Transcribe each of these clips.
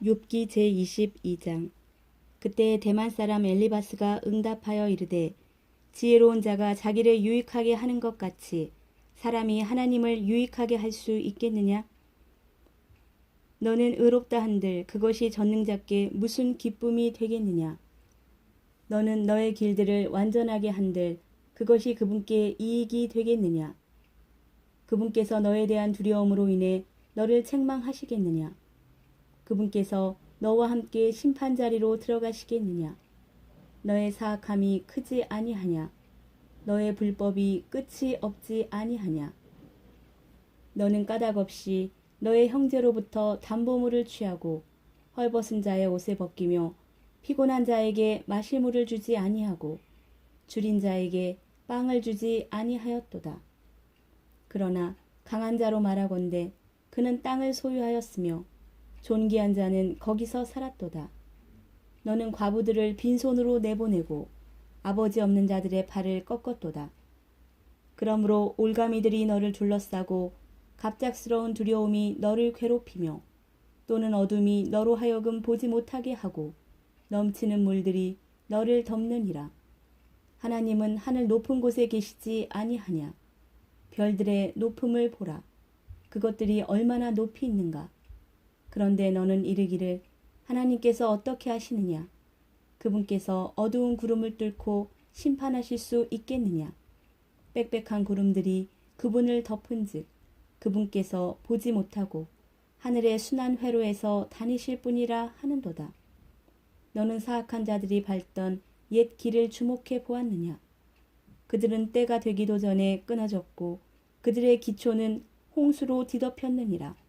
욥기 제22장 그때 대만 사람 엘리바스가 응답하여 이르되 지혜로운 자가 자기를 유익하게 하는 것 같이 사람이 하나님을 유익하게 할 수 있겠느냐? 너는 의롭다 한들 그것이 전능자께 무슨 기쁨이 되겠느냐? 너는 너의 길들을 완전하게 한들 그것이 그분께 이익이 되겠느냐? 그분께서 너에 대한 두려움으로 인해 너를 책망하시겠느냐? 그분께서 너와 함께 심판 자리로 들어가시겠느냐? 너의 사악함이 크지 아니하냐? 너의 불법이 끝이 없지 아니하냐? 너는 까닭 없이 너의 형제로부터 담보물을 취하고 헐벗은 자의 옷을 벗기며 피곤한 자에게 마실 물을 주지 아니하고 줄인 자에게 빵을 주지 아니하였도다. 그러나 강한 자로 말하건대 그는 땅을 소유하였으며 존귀한 자는 거기서 살았도다. 너는 과부들을 빈손으로 내보내고 아버지 없는 자들의 팔을 꺾었도다. 그러므로 올가미들이 너를 둘러싸고 갑작스러운 두려움이 너를 괴롭히며 또는 어둠이 너로 하여금 보지 못하게 하고 넘치는 물들이 너를 덮느니라. 하나님은 하늘 높은 곳에 계시지 아니하냐. 별들의 높음을 보라. 그것들이 얼마나 높이 있는가. 그런데 너는 이르기를 하나님께서 어떻게 하시느냐? 그분께서 어두운 구름을 뚫고 심판하실 수 있겠느냐? 빽빽한 구름들이 그분을 덮은즉 그분께서 보지 못하고 하늘의 순한 회로에서 다니실 뿐이라 하는도다. 너는 사악한 자들이 밟던 옛 길을 주목해 보았느냐? 그들은 때가 되기도 전에 끊어졌고 그들의 기초는 홍수로 뒤덮였느니라.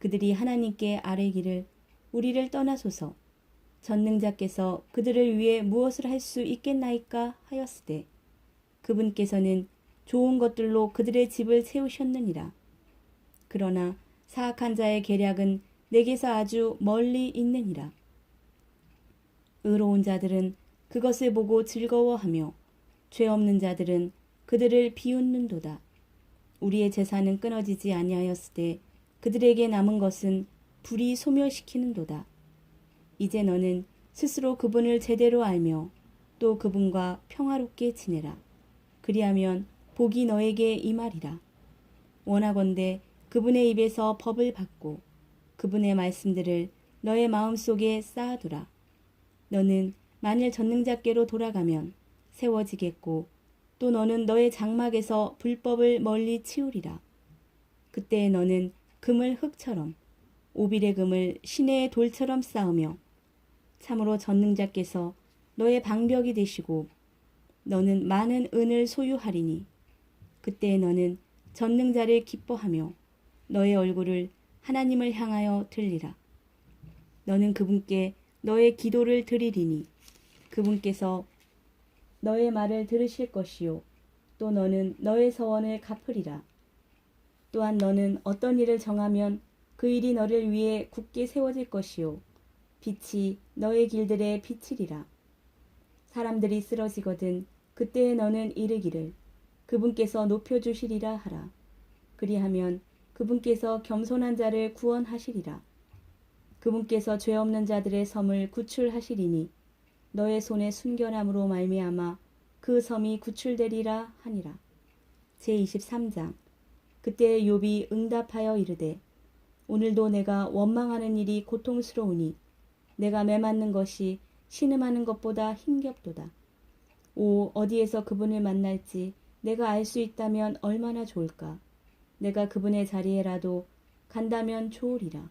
그들이 하나님께 아뢰기를 우리를 떠나소서 전능자께서 그들을 위해 무엇을 할 수 있겠나이까 하였으되 그분께서는 좋은 것들로 그들의 집을 세우셨느니라. 그러나 사악한 자의 계략은 내게서 아주 멀리 있느니라. 의로운 자들은 그것을 보고 즐거워하며 죄 없는 자들은 그들을 비웃는도다. 우리의 재산은 끊어지지 아니하였으되 그들에게 남은 것은 불이 소멸시키는 도다. 이제 너는 스스로 그분을 제대로 알며 또 그분과 평화롭게 지내라. 그리하면 복이 너에게 임하리라. 원하건대 그분의 입에서 법을 받고 그분의 말씀들을 너의 마음속에 쌓아두라. 너는 만일 전능자께로 돌아가면 세워지겠고 또 너는 너의 장막에서 불법을 멀리 치우리라. 그때 너는 금을 흙처럼 오빌의 금을 시내의 돌처럼 쌓으며 참으로 전능자께서 너의 방벽이 되시고 너는 많은 은을 소유하리니 그때 너는 전능자를 기뻐하며 너의 얼굴을 하나님을 향하여 들리라. 너는 그분께 너의 기도를 드리리니 그분께서 너의 말을 들으실 것이요 또 너는 너의 서원을 갚으리라. 또한 너는 어떤 일을 정하면 그 일이 너를 위해 굳게 세워질 것이요 빛이 너의 길들에 비치리라. 사람들이 쓰러지거든 그때에 너는 이르기를 그분께서 높여주시리라 하라. 그리하면 그분께서 겸손한 자를 구원하시리라. 그분께서 죄 없는 자들의 섬을 구출하시리니 너의 손에 순결함으로 말미암아 그 섬이 구출되리라 하니라. 제23장 그때 욥이 응답하여 이르되 오늘도 내가 원망하는 일이 고통스러우니 내가 매맞는 것이 신음하는 것보다 힘겹도다. 오 어디에서 그분을 만날지 내가 알 수 있다면 얼마나 좋을까. 내가 그분의 자리에라도 간다면 좋으리라.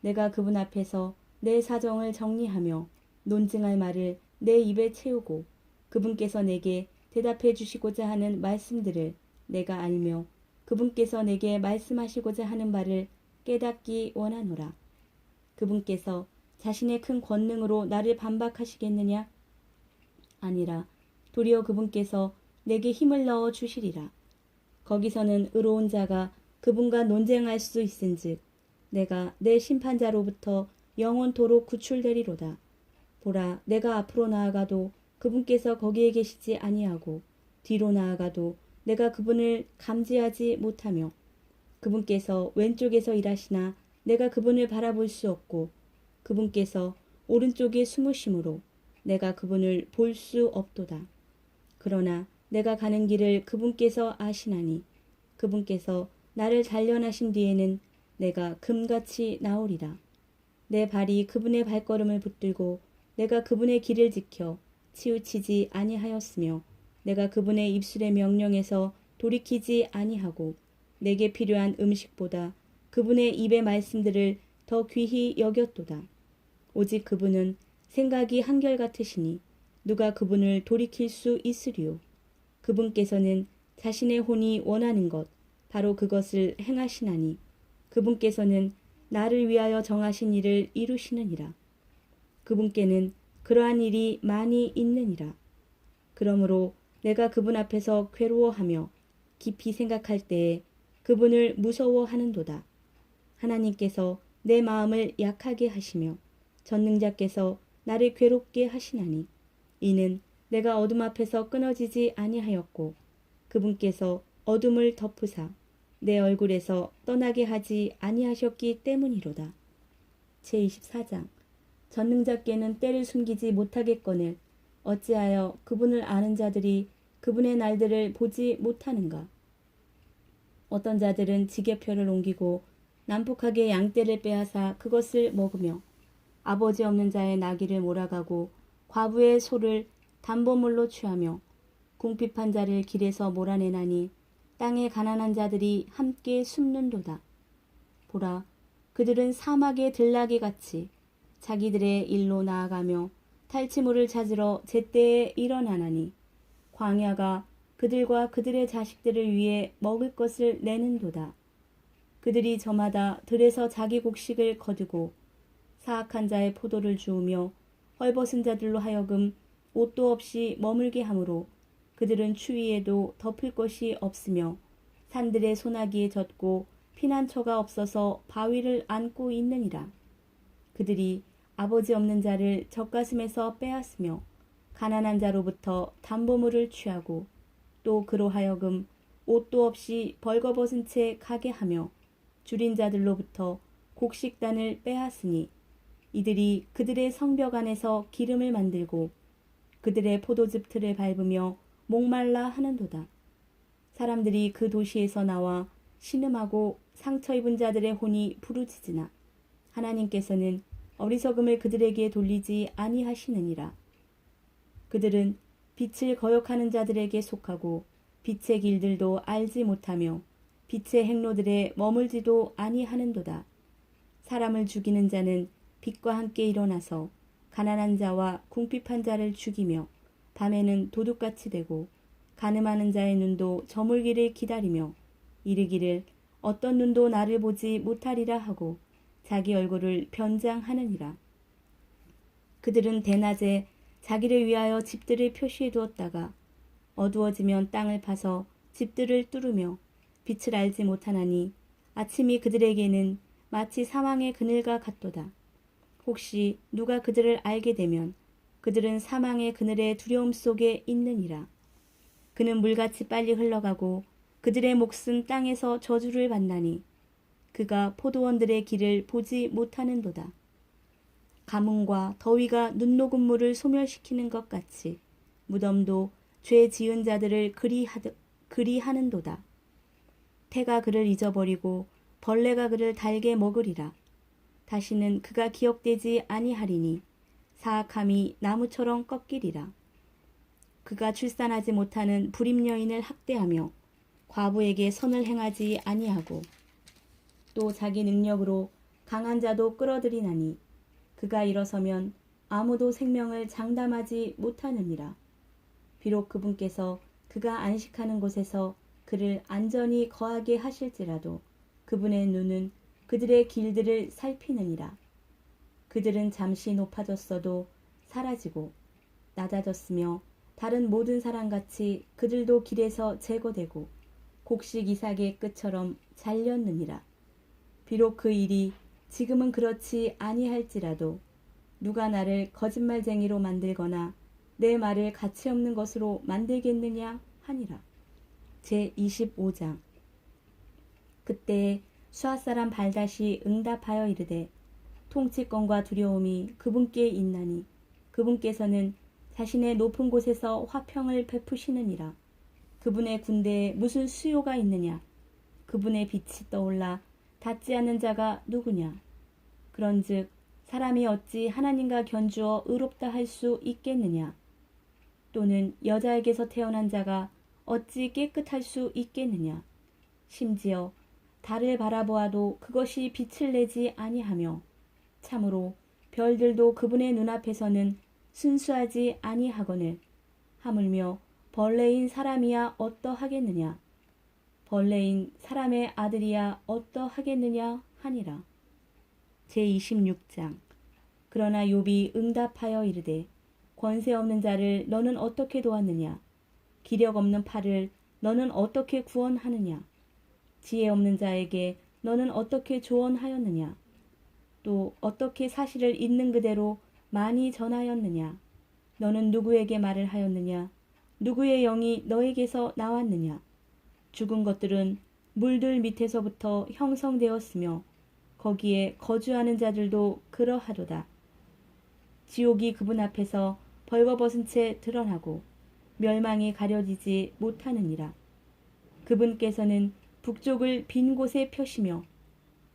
내가 그분 앞에서 내 사정을 정리하며 논증할 말을 내 입에 채우고 그분께서 내게 대답해 주시고자 하는 말씀들을 내가 알며 그분께서 내게 말씀하시고자 하는 바를 깨닫기 원하노라. 그분께서 자신의 큰 권능으로 나를 반박하시겠느냐? 아니라 도리어 그분께서 내게 힘을 넣어 주시리라. 거기서는 의로운 자가 그분과 논쟁할 수 있은즉 내가 내 심판자로부터 영원토록 구출되리로다. 보라 내가 앞으로 나아가도 그분께서 거기에 계시지 아니하고 뒤로 나아가도 내가 그분을 감지하지 못하며 그분께서 왼쪽에서 일하시나 내가 그분을 바라볼 수 없고 그분께서 오른쪽에 숨으심으로 내가 그분을 볼 수 없도다. 그러나 내가 가는 길을 그분께서 아시나니 그분께서 나를 단련하신 뒤에는 내가 금같이 나오리라. 내 발이 그분의 발걸음을 붙들고 내가 그분의 길을 지켜 치우치지 아니하였으며 내가 그분의 입술의 명령에서 돌이키지 아니하고 내게 필요한 음식보다 그분의 입의 말씀들을 더 귀히 여겼도다. 오직 그분은 생각이 한결같으시니 누가 그분을 돌이킬 수 있으리요. 그분께서는 자신의 혼이 원하는 것 바로 그것을 행하시나니 그분께서는 나를 위하여 정하신 일을 이루시느니라. 그분께는 그러한 일이 많이 있느니라. 그러므로 내가 그분 앞에서 괴로워하며 깊이 생각할 때에 그분을 무서워하는도다. 하나님께서 내 마음을 약하게 하시며 전능자께서 나를 괴롭게 하시나니 이는 내가 어둠 앞에서 끊어지지 아니하였고 그분께서 어둠을 덮으사 내 얼굴에서 떠나게 하지 아니하셨기 때문이로다. 제24장 전능자께는 때를 숨기지 못하겠거늘 어찌하여 그분을 아는 자들이 그분의 날들을 보지 못하는가? 어떤 자들은 지게표를 옮기고 난폭하게 양떼를 빼앗아 그것을 먹으며 아버지 없는 자의 나귀를 몰아가고 과부의 소를 담보물로 취하며 궁핍한 자를 길에서 몰아내나니 땅의 가난한 자들이 함께 숨는도다. 보라, 그들은 사막의 들나귀 같이 자기들의 일로 나아가며 탈취물을 찾으러 제때에 일어나나니 광야가 그들과 그들의 자식들을 위해 먹을 것을 내는도다. 그들이 저마다 들에서 자기 곡식을 거두고 사악한 자의 포도를 주우며 헐벗은 자들로 하여금 옷도 없이 머물게 하므로 그들은 추위에도 덮을 것이 없으며 산들의 소나기에 젖고 피난처가 없어서 바위를 안고 있느니라. 그들이 아버지 없는 자를 젖가슴에서 빼앗으며 가난한 자로부터 담보물을 취하고 또 그로 하여금 옷도 없이 벌거벗은 채 가게 하며 줄인 자들로부터 곡식단을 빼앗으니 이들이 그들의 성벽 안에서 기름을 만들고 그들의 포도즙 틀을 밟으며 목말라 하는도다. 사람들이 그 도시에서 나와 신음하고 상처 입은 자들의 혼이 부르짖으나 하나님께서는 어리석음을 그들에게 돌리지 아니하시느니라. 그들은 빛을 거역하는 자들에게 속하고 빛의 길들도 알지 못하며 빛의 행로들에 머물지도 아니하는도다. 사람을 죽이는 자는 빛과 함께 일어나서 가난한 자와 궁핍한 자를 죽이며 밤에는 도둑같이 되고 가늠하는 자의 눈도 저물기를 기다리며 이르기를 어떤 눈도 나를 보지 못하리라 하고 자기 얼굴을 변장하느니라. 그들은 대낮에 자기를 위하여 집들을 표시해 두었다가 어두워지면 땅을 파서 집들을 뚫으며 빛을 알지 못하나니 아침이 그들에게는 마치 사망의 그늘과 같도다. 혹시 누가 그들을 알게 되면 그들은 사망의 그늘의 두려움 속에 있느니라. 그는 물같이 빨리 흘러가고 그들의 몫은 땅에서 저주를 받나니 그가 포도원들의 길을 보지 못하는도다. 가뭄과 더위가 눈녹은 물을 소멸시키는 것 같이 무덤도 죄 지은 자들을 그리하드, 그리하는도다. 태가 그를 잊어버리고 벌레가 그를 달게 먹으리라. 다시는 그가 기억되지 아니하리니 사악함이 나무처럼 꺾이리라. 그가 출산하지 못하는 불임 여인을 학대하며 과부에게 선을 행하지 아니하고 또 자기 능력으로 강한 자도 끌어들이나니 그가 일어서면 아무도 생명을 장담하지 못하느니라. 비록 그분께서 그가 안식하는 곳에서 그를 안전히 거하게 하실지라도 그분의 눈은 그들의 길들을 살피느니라. 그들은 잠시 높아졌어도 사라지고 낮아졌으며 다른 모든 사람 같이 그들도 길에서 제거되고 곡식 이삭의 끝처럼 잘렸느니라. 비록 그 일이 지금은 그렇지 아니할지라도 누가 나를 거짓말쟁이로 만들거나 내 말을 가치 없는 것으로 만들겠느냐 하니라. 제 25장 그때 수아 사람 발다시 응답하여 이르되 통치권과 두려움이 그분께 있나니 그분께서는 자신의 높은 곳에서 화평을 베푸시느니라. 그분의 군대에 무슨 수요가 있느냐? 그분의 빛이 떠올라 닿지 않는 자가 누구냐? 그런즉 사람이 어찌 하나님과 견주어 의롭다 할 수 있겠느냐? 또는 여자에게서 태어난 자가 어찌 깨끗할 수 있겠느냐? 심지어 달을 바라보아도 그것이 빛을 내지 아니하며 참으로 별들도 그분의 눈앞에서는 순수하지 아니하거늘 하물며 벌레인 사람이야 어떠하겠느냐? 벌레인 사람의 아들이야 어떠하겠느냐 하니라. 제26장. 그러나 욥이 응답하여 이르되 권세 없는 자를 너는 어떻게 도왔느냐? 기력 없는 팔을 너는 어떻게 구원하느냐? 지혜 없는 자에게 너는 어떻게 조언하였느냐? 또 어떻게 사실을 있는 그대로 많이 전하였느냐? 너는 누구에게 말을 하였느냐? 누구의 영이 너에게서 나왔느냐? 죽은 것들은 물들 밑에서부터 형성되었으며 거기에 거주하는 자들도 그러하도다. 지옥이 그분 앞에서 벌거벗은 채 드러나고 멸망이 가려지지 못하느니라. 그분께서는 북쪽을 빈 곳에 펴시며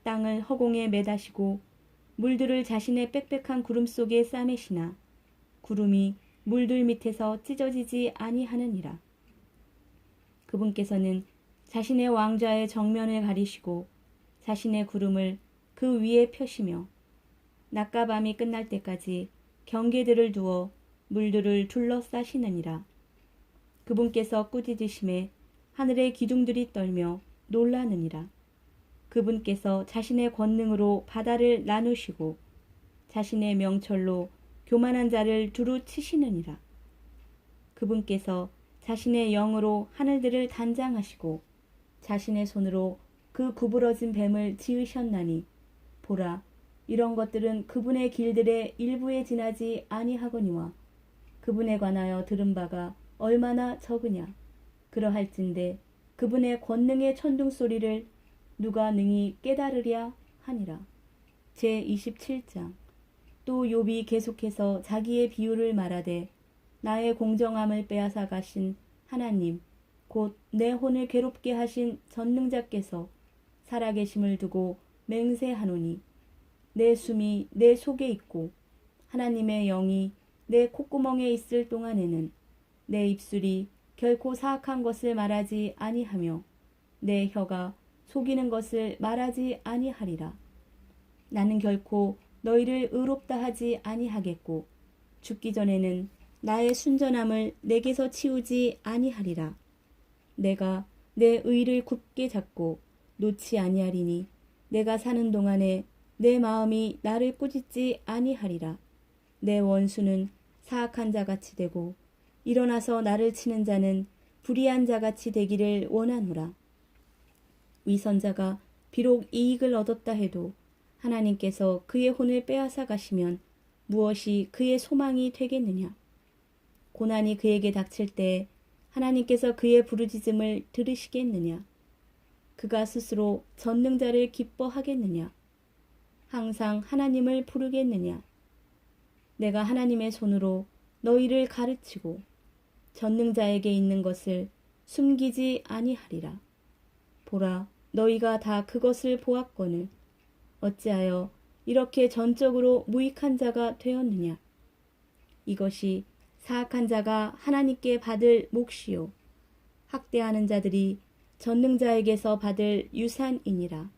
땅을 허공에 매다시고 물들을 자신의 빽빽한 구름 속에 싸매시나 구름이 물들 밑에서 찢어지지 아니하느니라. 그분께서는 자신의 왕좌의 정면을 가리시고 자신의 구름을 그 위에 펴시며 낮과 밤이 끝날 때까지 경계들을 두어 물들을 둘러싸시느니라. 그분께서 꾸짖으심에 하늘의 기둥들이 떨며 놀라느니라. 그분께서 자신의 권능으로 바다를 나누시고 자신의 명철로 교만한 자를 두루 치시느니라. 그분께서 자신의 영으로 하늘들을 단장하시고 자신의 손으로 그 구부러진 뱀을 지으셨나니 보라 이런 것들은 그분의 길들의 일부에 지나지 아니하거니와 그분에 관하여 들은 바가 얼마나 적으냐. 그러할진대 그분의 권능의 천둥 소리를 누가 능히 깨달으랴 하니라. 제 27장. 또 욥이 계속해서 자기의 비유를 말하되 나의 공정함을 빼앗아 가신 하나님 곧 내 혼을 괴롭게 하신 전능자께서 살아계심을 두고 맹세하노니 내 숨이 내 속에 있고 하나님의 영이 내 콧구멍에 있을 동안에는 내 입술이 결코 사악한 것을 말하지 아니하며 내 혀가 속이는 것을 말하지 아니하리라. 나는 결코 너희를 의롭다 하지 아니하겠고 죽기 전에는 나의 순전함을 내게서 치우지 아니하리라. 내가 내 의를 굳게 잡고 놓지 아니하리니 내가 사는 동안에 내 마음이 나를 꾸짖지 아니하리라. 내 원수는 사악한 자같이 되고 일어나서 나를 치는 자는 불의한 자같이 되기를 원하노라. 위선자가 비록 이익을 얻었다 해도 하나님께서 그의 혼을 빼앗아 가시면 무엇이 그의 소망이 되겠느냐? 고난이 그에게 닥칠 때 하나님께서 그의 부르짖음을 들으시겠느냐? 그가 스스로 전능자를 기뻐하겠느냐? 항상 하나님을 부르겠느냐? 내가 하나님의 손으로 너희를 가르치고 전능자에게 있는 것을 숨기지 아니하리라. 보라, 너희가 다 그것을 보았거늘 어찌하여 이렇게 전적으로 무익한 자가 되었느냐? 이것이 사악한 자가 하나님께 받을 몫이요. 학대하는 자들이 전능자에게서 받을 유산이니라.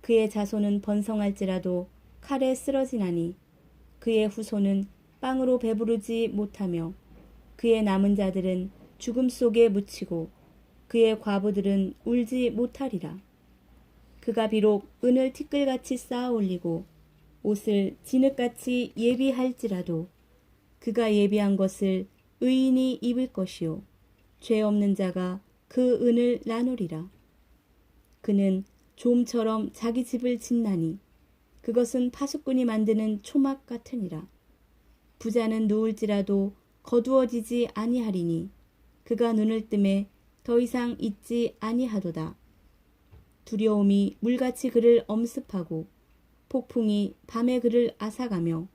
그의 자손은 번성할지라도 칼에 쓰러지나니 그의 후손은 빵으로 배부르지 못하며 그의 남은 자들은 죽음 속에 묻히고 그의 과부들은 울지 못하리라. 그가 비록 은을 티끌같이 쌓아 올리고 옷을 진흙같이 예비할지라도 그가 예비한 것을 의인이 입을 것이요 죄 없는 자가 그 은을 나누리라. 그는 좀처럼 자기 집을 짓나니 그것은 파수꾼이 만드는 초막 같으니라. 부자는 누울지라도 거두어지지 아니하리니 그가 눈을 뜸에 더 이상 있지 아니하도다. 두려움이 물같이 그를 엄습하고 폭풍이 밤에 그를 앗아가며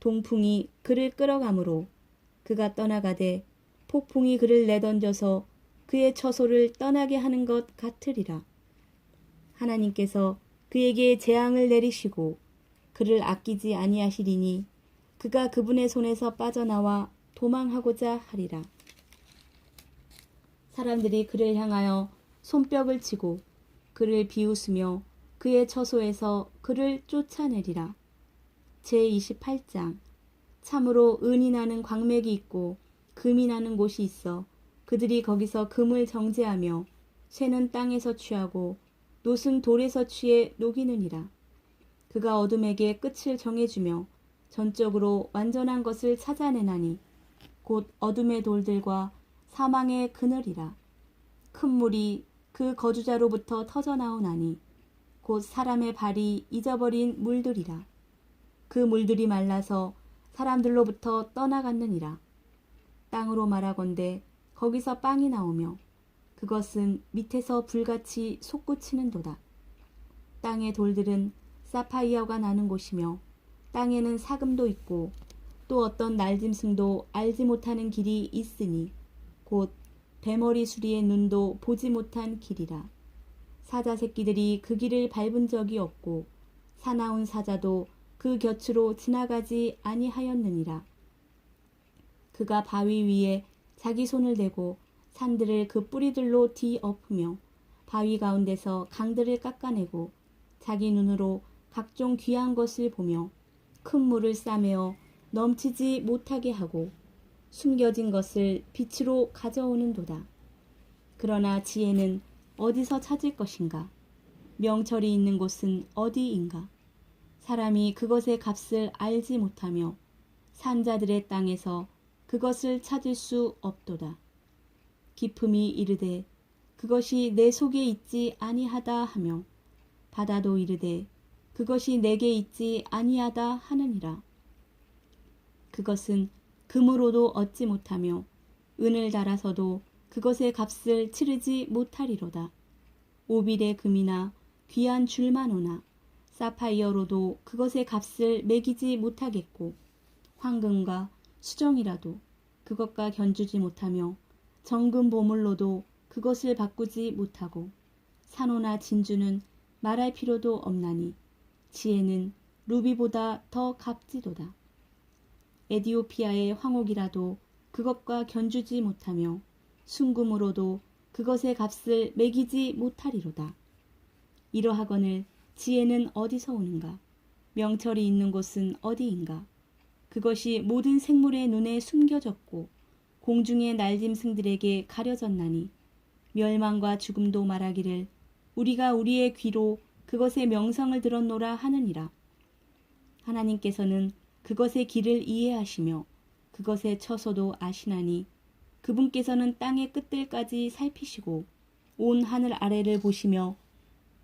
동풍이 그를 끌어가므로 그가 떠나가되 폭풍이 그를 내던져서 그의 처소를 떠나게 하는 것 같으리라. 하나님께서 그에게 재앙을 내리시고 그를 아끼지 아니하시리니 그가 그분의 손에서 빠져나와 도망하고자 하리라. 사람들이 그를 향하여 손뼉을 치고 그를 비웃으며 그의 처소에서 그를 쫓아내리라. 제28장 참으로 은이 나는 광맥이 있고 금이 나는 곳이 있어 그들이 거기서 금을 정제하며 쇠는 땅에서 취하고 노은 돌에서 취해 녹이느니라. 그가 어둠에게 끝을 정해주며 전적으로 완전한 것을 찾아내나니 곧 어둠의 돌들과 사망의 그늘이라. 큰 물이 그 거주자로부터 터져 나오나니 곧 사람의 발이 잊어버린 물들이라. 그 물들이 말라서 사람들로부터 떠나갔느니라. 땅으로 말하건대 거기서 빵이 나오며 그것은 밑에서 불같이 솟구치는도다. 땅의 돌들은 사파이어가 나는 곳이며 땅에는 사금도 있고 또 어떤 날짐승도 알지 못하는 길이 있으니 곧 대머리 수리의 눈도 보지 못한 길이라. 사자 새끼들이 그 길을 밟은 적이 없고 사나운 사자도 그 곁으로 지나가지 아니하였느니라. 그가 바위 위에 자기 손을 대고 산들을 그 뿌리들로 뒤엎으며 바위 가운데서 강들을 깎아내고 자기 눈으로 각종 귀한 것을 보며 큰 물을 싸매어 넘치지 못하게 하고 숨겨진 것을 빛으로 가져오는도다. 그러나 지혜는 어디서 찾을 것인가? 명철이 있는 곳은 어디인가? 사람이 그것의 값을 알지 못하며 산자들의 땅에서 그것을 찾을 수 없도다. 기품이 이르되 그것이 내 속에 있지 아니하다 하며 바다도 이르되 그것이 내게 있지 아니하다 하느니라. 그것은 금으로도 얻지 못하며 은을 달아서도 그것의 값을 치르지 못하리로다. 오빌의 금이나 귀한 줄만 오나 사파이어로도 그것의 값을 매기지 못하겠고 황금과 수정이라도 그것과 견주지 못하며 정금 보물로도 그것을 바꾸지 못하고 산호나 진주는 말할 필요도 없나니 지혜는 루비보다 더 값지도다. 에디오피아의 황옥이라도 그것과 견주지 못하며 순금으로도 그것의 값을 매기지 못하리로다. 이러하거늘 지혜는 어디서 오는가? 명철이 있는 곳은 어디인가? 그것이 모든 생물의 눈에 숨겨졌고 공중의 날짐승들에게 가려졌나니 멸망과 죽음도 말하기를 우리가 우리의 귀로 그것의 명성을 들었노라 하느니라. 하나님께서는 그것의 길을 이해하시며 그것의 처소도 아시나니 그분께서는 땅의 끝들까지 살피시고 온 하늘 아래를 보시며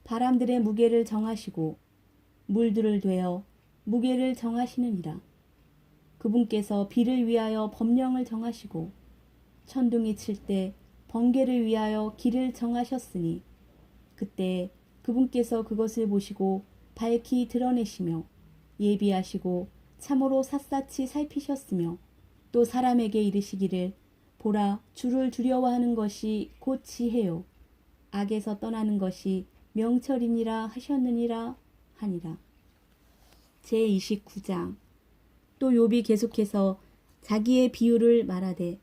바람들의 무게를 정하시고 물들을 되어 무게를 정하시느니라. 그분께서 비를 위하여 법령을 정하시고 천둥이 칠 때 번개를 위하여 길을 정하셨으니 그때 그분께서 그것을 보시고 밝히 드러내시며 예비하시고 참으로 샅샅이 살피셨으며 또 사람에게 이르시기를 보라 주를 두려워하는 것이 곧 지혜요 악에서 떠나는 것이 명철이니라 하셨느니라 하니라. 제29장 또 욥이 계속해서 자기의 비유를 말하되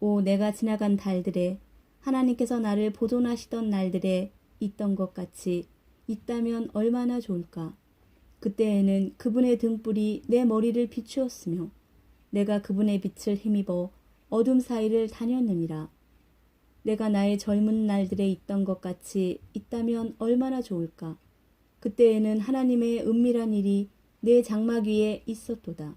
오 내가 지나간 달들에 하나님께서 나를 보존하시던 날들에 있던 것 같이 있다면 얼마나 좋을까. 그때에는 그분의 등불이 내 머리를 비추었으며 내가 그분의 빛을 힘입어 어둠 사이를 다녔느니라. 내가 나의 젊은 날들에 있던 것 같이 있다면 얼마나 좋을까. 그때에는 하나님의 은밀한 일이 내 장막 위에 있었도다.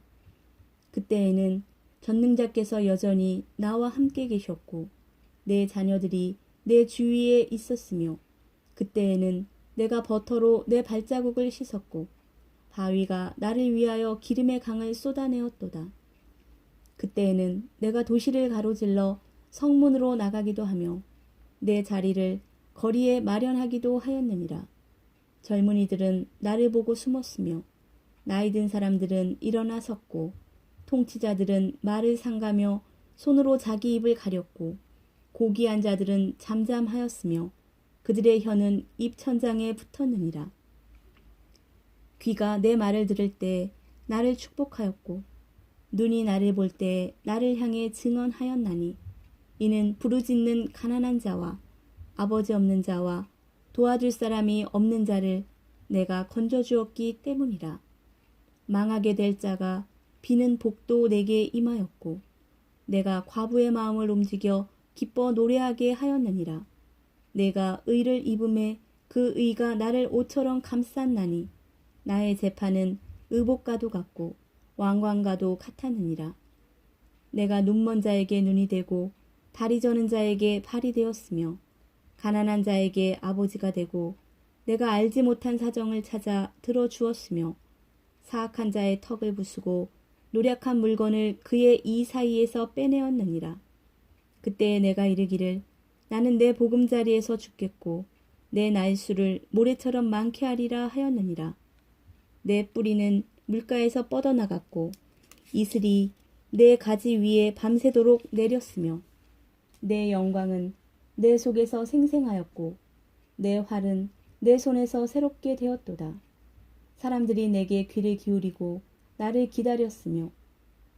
그때에는 전능자께서 여전히 나와 함께 계셨고 내 자녀들이 내 주위에 있었으며 그때에는 내가 버터로 내 발자국을 씻었고 바위가 나를 위하여 기름의 강을 쏟아내었도다. 그때에는 내가 도시를 가로질러 성문으로 나가기도 하며 내 자리를 거리에 마련하기도 하였느니라. 젊은이들은 나를 보고 숨었으며 나이 든 사람들은 일어나 섰고 통치자들은 말을 삼가며 손으로 자기 입을 가렸고 고귀한 자들은 잠잠하였으며 그들의 혀는 입 천장에 붙었느니라. 귀가 내 말을 들을 때 나를 축복하였고 눈이 나를 볼 때 나를 향해 증언하였나니 이는 부르짖는 가난한 자와 아버지 없는 자와 도와줄 사람이 없는 자를 내가 건져 주었기 때문이라. 망하게 될 자가 비는 복도 내게 임하였고 내가 과부의 마음을 움직여 기뻐 노래하게 하였느니라. 내가 의를 입음에 그 의가 나를 옷처럼 감쌌나니 나의 재판은 의복과도 같고 왕관과도 같았느니라. 내가 눈먼 자에게 눈이 되고 다리 저는 자에게 발이 되었으며 가난한 자에게 아버지가 되고 내가 알지 못한 사정을 찾아 들어주었으며 사악한 자의 턱을 부수고 노력한 물건을 그의 이 사이에서 빼내었느니라. 그때 내가 이르기를 나는 내 보금자리에서 죽겠고 내 날수를 모래처럼 많게 하리라 하였느니라. 내 뿌리는 물가에서 뻗어나갔고 이슬이 내 가지 위에 밤새도록 내렸으며 내 영광은 내 속에서 생생하였고 내 활은 내 손에서 새롭게 되었도다. 사람들이 내게 귀를 기울이고 나를 기다렸으며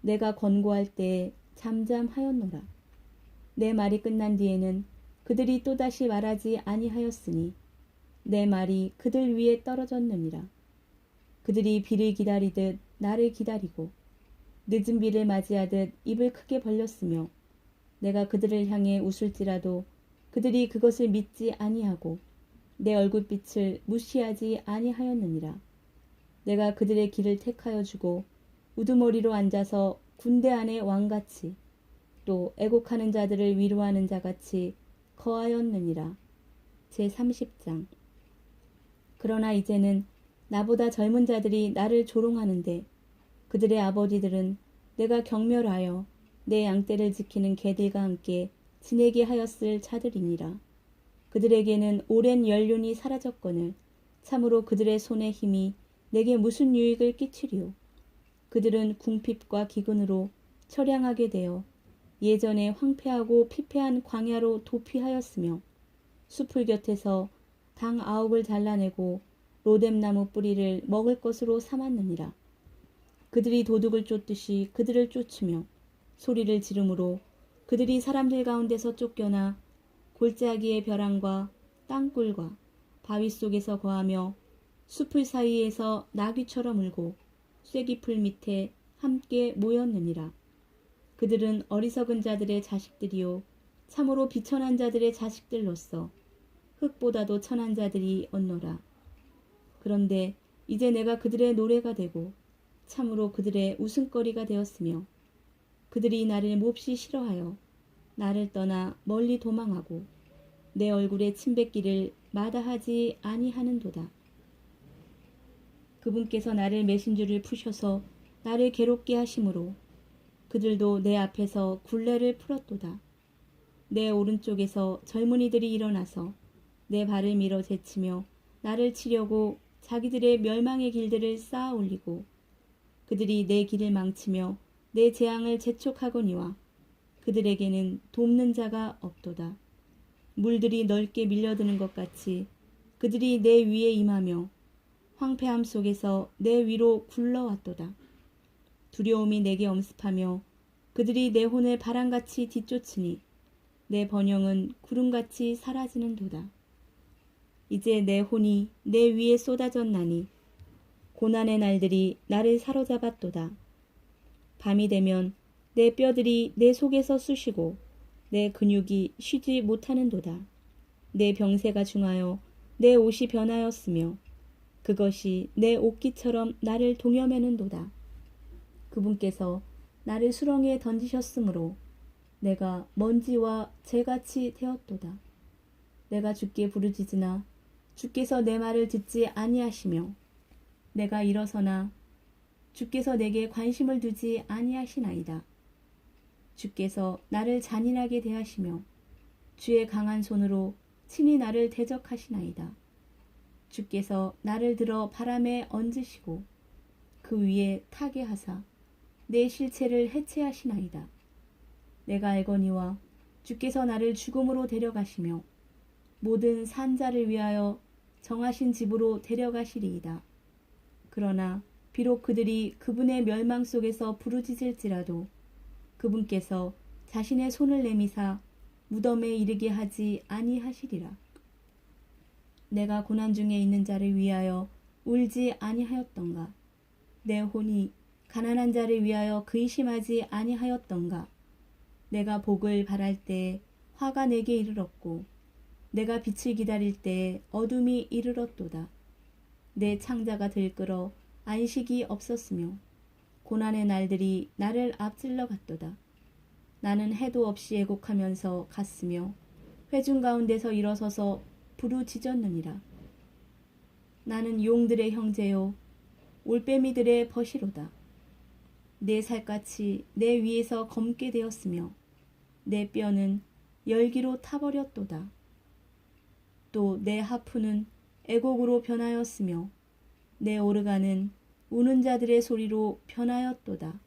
내가 권고할 때에 잠잠하였노라. 내 말이 끝난 뒤에는 그들이 또다시 말하지 아니하였으니 내 말이 그들 위에 떨어졌느니라. 그들이 비를 기다리듯 나를 기다리고 늦은 비를 맞이하듯 입을 크게 벌렸으며 내가 그들을 향해 웃을지라도 그들이 그것을 믿지 아니하고 내 얼굴빛을 무시하지 아니하였느니라. 내가 그들의 길을 택하여 주고 우두머리로 앉아서 군대 안에 왕같이 또 애곡하는 자들을 위로하는 자같이 거하였느니라. 제 30장 그러나 이제는 나보다 젊은 자들이 나를 조롱하는데 그들의 아버지들은 내가 경멸하여 내 양떼를 지키는 개들과 함께 지내게 하였을 자들이니라. 그들에게는 오랜 연륜이 사라졌거늘 참으로 그들의 손의 힘이 내게 무슨 유익을 끼치리오. 그들은 궁핍과 기근으로 처량하게 되어 예전에 황폐하고 피폐한 광야로 도피하였으며 숲을 곁에서 당 아홉을 잘라내고 로뎀나무 뿌리를 먹을 것으로 삼았느니라. 그들이 도둑을 쫓듯이 그들을 쫓으며 소리를 지르므로 그들이 사람들 가운데서 쫓겨나 골짜기의 벼랑과 땅굴과 바위 속에서 거하며 숲을 사이에서 나귀처럼 울고 쐐기풀 밑에 함께 모였느니라. 그들은 어리석은 자들의 자식들이요 참으로 비천한 자들의 자식들로서 흙보다도 천한 자들이 얻노라. 그런데 이제 내가 그들의 노래가 되고 참으로 그들의 웃음거리가 되었으며 그들이 나를 몹시 싫어하여 나를 떠나 멀리 도망하고 내 얼굴에 침뱉기를 마다하지 아니하는도다. 그분께서 나를 줄을 푸셔서 나를 괴롭게 하심으로 그들도 내 앞에서 굴레를 풀었도다. 내 오른쪽에서 젊은이들이 일어나서 내 발을 밀어 제치며 나를 치려고 자기들의 멸망의 길들을 쌓아 올리고 그들이 내 길을 망치며 내 재앙을 재촉하거니와 그들에게는 돕는 자가 없도다. 물들이 넓게 밀려드는 것 같이 그들이 내 위에 임하며 황폐함 속에서 내 위로 굴러왔도다. 두려움이 내게 엄습하며 그들이 내 혼을 바람같이 뒤쫓으니 내 번영은 구름같이 사라지는 도다. 이제 내 혼이 내 위에 쏟아졌나니 고난의 날들이 나를 사로잡았도다. 밤이 되면 내 뼈들이 내 속에서 쑤시고 내 근육이 쉬지 못하는도다. 내 병세가 중하여 내 옷이 변하였으며 그것이 내 옷깃처럼 나를 동여매는도다. 그분께서 나를 수렁에 던지셨으므로 내가 먼지와 재같이 되었도다. 내가 주께 부르짖으나 주께서 내 말을 듣지 아니하시며 내가 일어서나 주께서 내게 관심을 두지 아니하시나이다. 주께서 나를 잔인하게 대하시며 주의 강한 손으로 친히 나를 대적하시나이다. 주께서 나를 들어 바람에 얹으시고 그 위에 타게 하사 내 실체를 해체하시나이다. 내가 알거니와 주께서 나를 죽음으로 데려가시며 모든 산자를 위하여 정하신 집으로 데려가시리이다. 그러나 비록 그들이 그분의 멸망 속에서 부르짖을지라도 그분께서 자신의 손을 내미사 무덤에 이르게 하지 아니하시리라. 내가 고난 중에 있는 자를 위하여 울지 아니하였던가? 내 혼이 가난한 자를 위하여 근심하지 아니하였던가? 내가 복을 바랄 때 화가 내게 이르렀고 내가 빛을 기다릴 때 어둠이 이르렀도다. 내 창자가 들끓어 안식이 없었으며 고난의 날들이 나를 앞질러 갔도다. 나는 해도 없이 애곡하면서 갔으며 회중 가운데서 일어서서 부르짖었느니라. 나는 용들의 형제요 올빼미들의 벗이로다. 내 살갗이 내 위에서 검게 되었으며 내 뼈는 열기로 타버렸도다. 또 내 하프는 애곡으로 변하였으며 내 오르가는 우는 자들의 소리로 변하였도다.